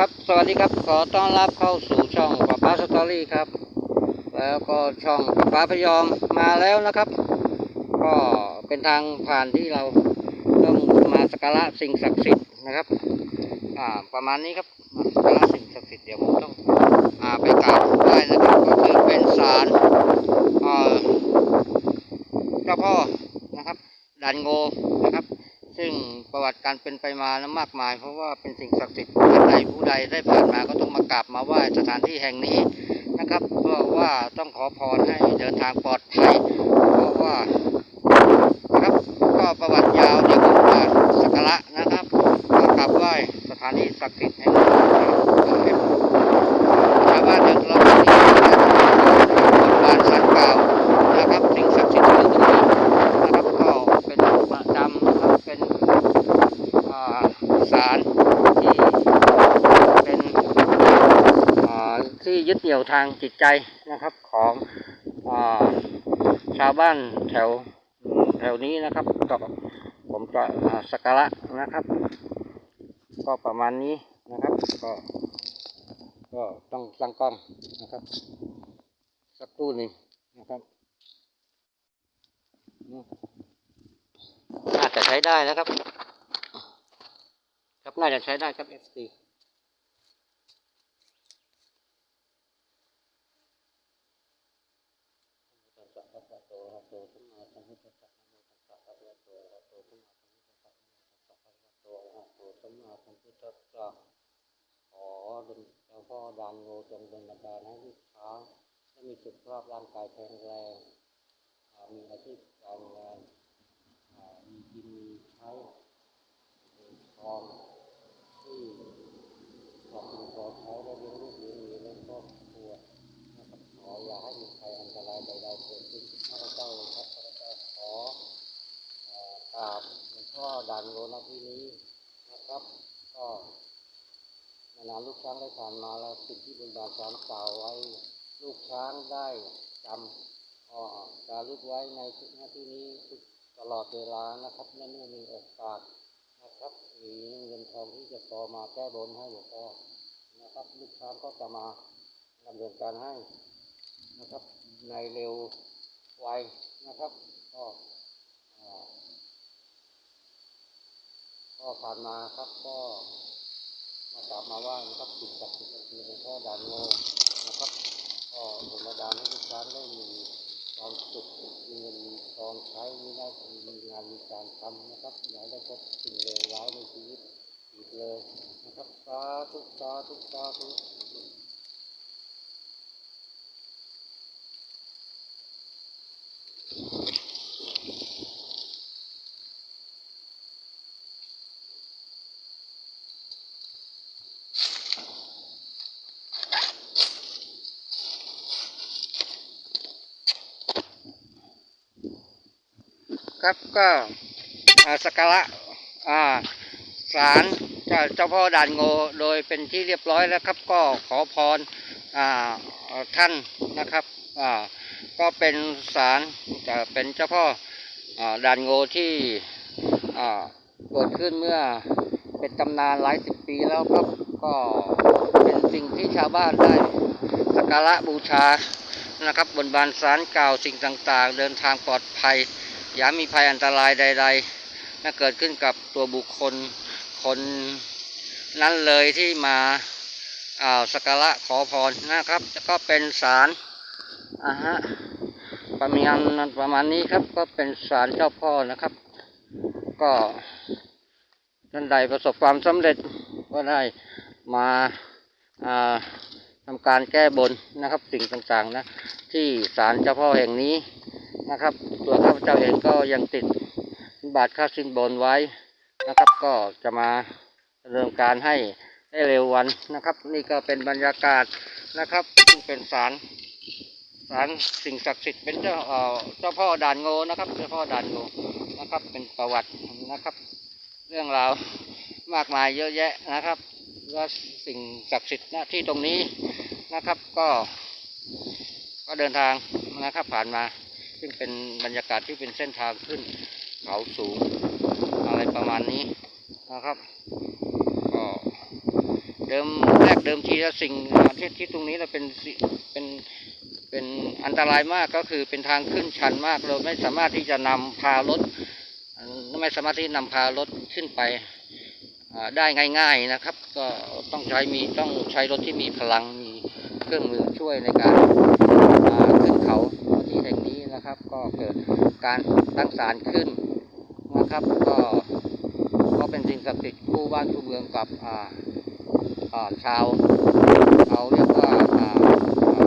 ครับ สวัสดีครับ ขอต้อนรับเข้าสู่ช่องป้าป้าสตอรี่ครับ แล้วก็ช่องป้าป้าพยอมมาแล้วนะครับ ก็เป็นทางผ่านที่เราต้องมาสักการะสิ่งศักดิ์สิทธิ์นะครับ อ่า ประมาณนี้ครับสักการะสิ่งศักดิ์สิทธิ์เดี๋ยวผมต้องอ่าไปกราบไหว้นะครับ ก็คือเป็นศาลอ่าเจ้าพ่อนะครับ ดันโงนะครับ ซึ่งประวัติการเป็นไปมานะมากมาย เพราะว่าเป็นสิ่งศักดิ์สิทธิ์ท่านใดผู้ใดได้ผ่านมาก็ต้องมากราบมาไหว้สถานที่แห่งนี้นะครับเพื่อว่าต้องขอพรให้เดินทางปลอดภัยเพราะว่านะครับก็ประวัติยาวเดี๋ยวผมจะสักการะนะครับมากราบไหว้สถานที่ศักดิ์สิทธิ์แห่งนี้อย่างเราที่นี่บนบานสันกล่าวนะครับ สิ่งศักดิ์สิทธิ์อยู่ตรงนี้ นะครับก็เป็นประจำนะครับเป็นอ่าศาลที่เป็นอ่า ที่ยึดเหนี่ยวทางจิตใจนะครับของอชาวบ้านแถวแถวนี้นะครับก็ผมจะสักการะนะครับ ก็ประมาณนี้นะครับ ก็ก็ต้องตั้งกล้องนะครับ สักครู่หนึ่งนะครับน่าจะใช้ได้นะครับ ครับน่าจะใช้ได้ครับ FC ขอดลเจ้าพ่อดานโงจงเป็นบันดาลให้ลูกช้างได้มีสุขภาพร่างกายแข็งแรงมีอาชีพการงานมีกินมีใช้มีทองที่ขอกินขอใช้และเลี้ยงลูกเลี้ยงเมียและครอบครัวนะครับขออย่าให้มี กราบหลวงพ่อดันโลนที่นี้นะครับ ก็นานลูกช้างได้ผ่านมาแล้วสิ่งที่บนบาสารกล่าวไว้ ลูกช้างได้จำอ่าการลึกไว้ในทุกหน้าที่นี้ทุกตลอดเวลานะครับและเมื่อมีโอกาสนะครับมีเงินทองที่จะพอมาแก้บนให้หลวงพ่อนะครับ ลูกช้างก็จะมาดำเนินการให้นะครับในเร็วไวนะครับก็อ่า ก็ผ่านมาครับก็มากราบมาไหว้นะครับติดจากดิ์สิทธิ์ก็คือหลวงพ่อดานโงนะครับก็ธรรมดาลให้ลูกช้างได้มีความสุขมีเงินมีทองใช้มีได้มีงานมีการทำนะครับอย่าได้พบสิ่งเลวร้ายในชีวิตอีกเลยนะครับสาธุสาธุสาธุ ครับก็สักการะอ่าศาลเจ้าพ่อด่านโงโดยเป็นที่เรียบร้อยแล้วครับ ก็ขอพรอท่านนะครับก็เป็นศาลจะเป็นเจ้าพ่ออด่านโงที่เกิดขึ้นเมื่อเป็นตำนานหลายสิบปีแล้วครับก็เป็นสิ่งที่ชาวบ้านได้สักการะบูชานะครับบนบานศาลกล่าวสิ่งต่างๆ เดินทางปลอดภัย อย่ามีภัยอันตรายใด ๆ ถ้าเกิดขึ้นกับตัวบุคคลคนนั้นเลยที่มาอ่าสักการะขอพรนะครับ ก็เป็นศาลอ่าฮะประมาณประมาณนี้ครับก็เป็นศาลเจ้าพ่อนะครับ ก็ท่านใดประสบความสำเร็จก็ได้มาอ่าทำการแก้บนนะครับสิ่งต่างๆนะที่ศาลเจ้าพ่อแห่งนี้ นะครับ ตัวข้าพเจ้าเองก็ยังติดบาทค่าสินบนไว้นะครับ ก็จะมาดำเนินการให้ได้เร็ววันนะครับ นี่ก็เป็นบรรยากาศนะครับซึ่งเป็นศาลศาลสิ่งศักดิ์สิทธิ์เป็นเจ้าเจ้าพ่อด่านโงนะครับ เจ้าพ่อด่านโงนะครับ เป็นประวัตินะครับ เรื่องราวมากมายเยอะแยะนะครับว่าสิ่งศักดิ์สิทธิ์ณที่ตรงนี้นะครับก็ก็เดินทางนะครับผ่านมา ซึ่งเป็นบรรยากาศที่เป็นเส้นทางขึ้นเขาสูงอะไรประมาณนี้นะครับก็เดิมแรกเดิมทีแล้วสิ่งที่ที่ตรงนี้เราเป็นเป็นเป็นอันตรายมากก็คือเป็นทางขึ้นชันมากเราไม่สามารถที่จะนำพารถไม่สามารถที่นำพารถขึ้นไปได้ง่าย ๆนะครับ ก็ต้องใช้มีต้องใช้รถที่มีพลังมีเครื่องมือช่วยในการขึ้นเขา นะครับ ก็เกิดการตั้งศาลขึ้นนะครับ ก็ก็เป็นสิ่งศักดิ์สิทธิ์คู่บ้านคู่เมืองกับอ่าอ่าชาวเขาเรียกว่าอ่า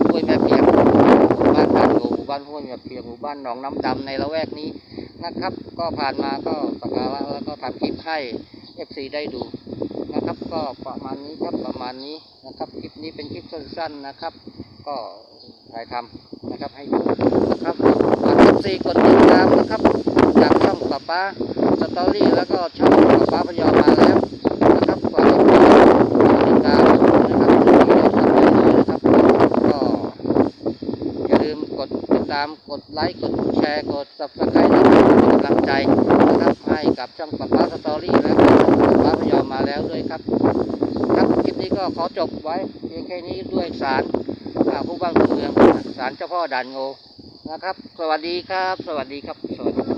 ห้วยแม่เพียงหมู่บ้านด่านงูหมู่บ้านห้วยแม่เพียงหมู่บ้านหนองน้ำดำในละแวกนี้นะครับ ก็ผ่านมาก็สักการะแล้วก็ทำคลิปให้เอฟซีได้ดูนะครับ ก็ประมาณนี้ครับประมาณนี้นะครับ คลิปนี้เป็นคลิปสั้นๆนะครับ ก็ ถ่ายทำนะครับให้ดูนะครับฝากเอฟซีกดติดตามนะครับจากช่องป้าป้าสตอรี่แล้วก็ช่องป้าป้าพยอมมาแล้วนะครับฝากกดติดตามนะครับที่ได้ทำแบบนี้นะครับก็อย่าลืมกดติดตามกดไลค์กดแชร์กด subscribe นะครับเป็นกำลังใจนะครับให้กับช่องป้าป้าสตอรี่แล้วก็ช่องป้าป้าพยอมมาแล้วด้วยครับครับ นี้ก็ขอจบไว้เพียงแค่นี้ด้วยสารอ่าผู้บ้านเมืองสารเจ้าพ่อด่านโงนะครับ สวัสดีครับ สวัสดีครับสวัสดี